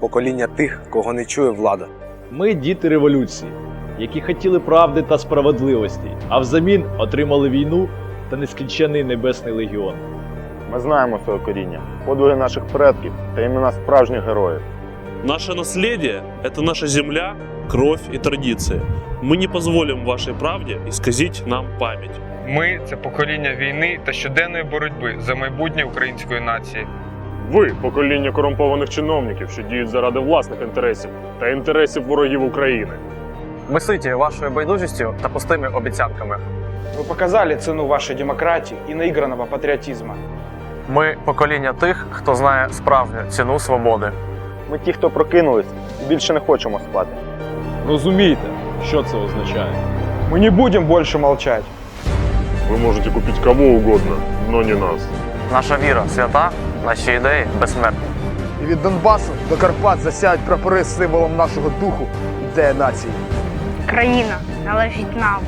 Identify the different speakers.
Speaker 1: покоління тих, кого не чує влада.
Speaker 2: Ми діти революції, які хотіли правди та справедливості, а взамін отримали війну та нескінчений небесний легіон.
Speaker 3: Ми знаємо своє коріння, подвиги наших предків та імена справжніх героїв.
Speaker 4: Наше наследие – это наша земля, кровь и традиции. Мы не позволим вашей правде исказить нам память.
Speaker 5: Ми це покоління війни та щоденної боротьби за майбутнє української нації.
Speaker 3: Ви покоління корумпованих чиновників, що діють заради власних інтересів та інтересів ворогів України.
Speaker 6: Ми ситі вашою байдужістю та пустими обіцянками.
Speaker 7: Вы показали цену вашей демократии и наигранного патриотизма.
Speaker 6: Ми покоління тих, хто знає справжню ціну свободи.
Speaker 3: Ми ті, хто прокинулись і більше не хочемо спати.
Speaker 2: Розумієте, що це означає?
Speaker 7: Мы не будем больше молчать.
Speaker 3: Ви можете купити кого угодно, но не нас.
Speaker 6: Наша віра свята, наші ідеї безсмертні.
Speaker 8: І від Донбасу до Карпат засяють прапори з символом нашого духу ідея нації.
Speaker 9: Країна належить нам.